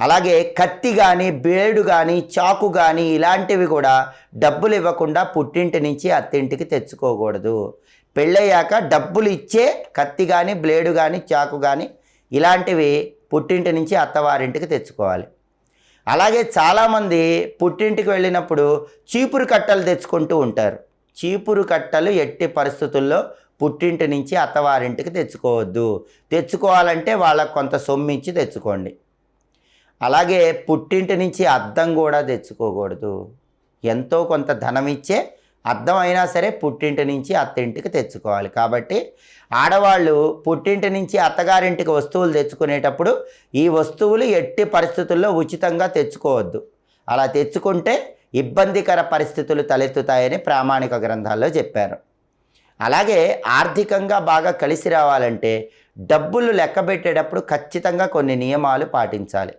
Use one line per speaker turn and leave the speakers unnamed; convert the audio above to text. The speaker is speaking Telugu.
అలాగే కత్తి కానీ బ్లేడు కానీ చాకు కానీ ఇలాంటివి కూడా డబ్బులు ఇవ్వకుండా పుట్టింటి నుంచి అత్తింటికి తెచ్చుకోకూడదు. పెళ్ళయ్యాక డబ్బులు ఇచ్చే కత్తి కానీ బ్లేడు కానీ చాకు కానీ ఇలాంటివి పుట్టింటి నుంచి అత్తవారింటికి తెచ్చుకోవాలి. అలాగే చాలామంది పుట్టింటికి వెళ్ళినప్పుడు చీపురు కట్టలు తెచ్చుకుంటూ ఉంటారు. చీపురు కట్టలు ఎట్టి పరిస్థితుల్లో పుట్టింటి నుంచి అత్తవారింటికి తెచ్చుకోవద్దు. తెచ్చుకోవాలంటే వాళ్ళకు కొంత సొమ్మించి తెచ్చుకోండి. అలాగే పుట్టింటి నుంచి అద్దం కూడా తెచ్చుకోకూడదు. ఎంతో కొంత ధనం ఇచ్చే అద్దం అయినా సరే పుట్టింటి నుంచి అత్తింటికి తెచ్చుకోవాలి. కాబట్టి ఆడవాళ్ళు పుట్టింటి నుంచి అత్తగారింటికి వస్తువులు తెచ్చుకునేటప్పుడు ఈ వస్తువులు ఎట్టి పరిస్థితుల్లో ఉచితంగా తెచ్చుకోవద్దు. అలా తెచ్చుకుంటే ఇబ్బందికర పరిస్థితులు తలెత్తుతాయని ప్రామాణిక గ్రంథాల్లో చెప్పారు. అలాగే ఆర్థికంగా బాగా కలిసి రావాలంటే డబ్బులు లెక్క పెట్టేటప్పుడు ఖచ్చితంగా కొన్ని నియమాలు పాటించాలి.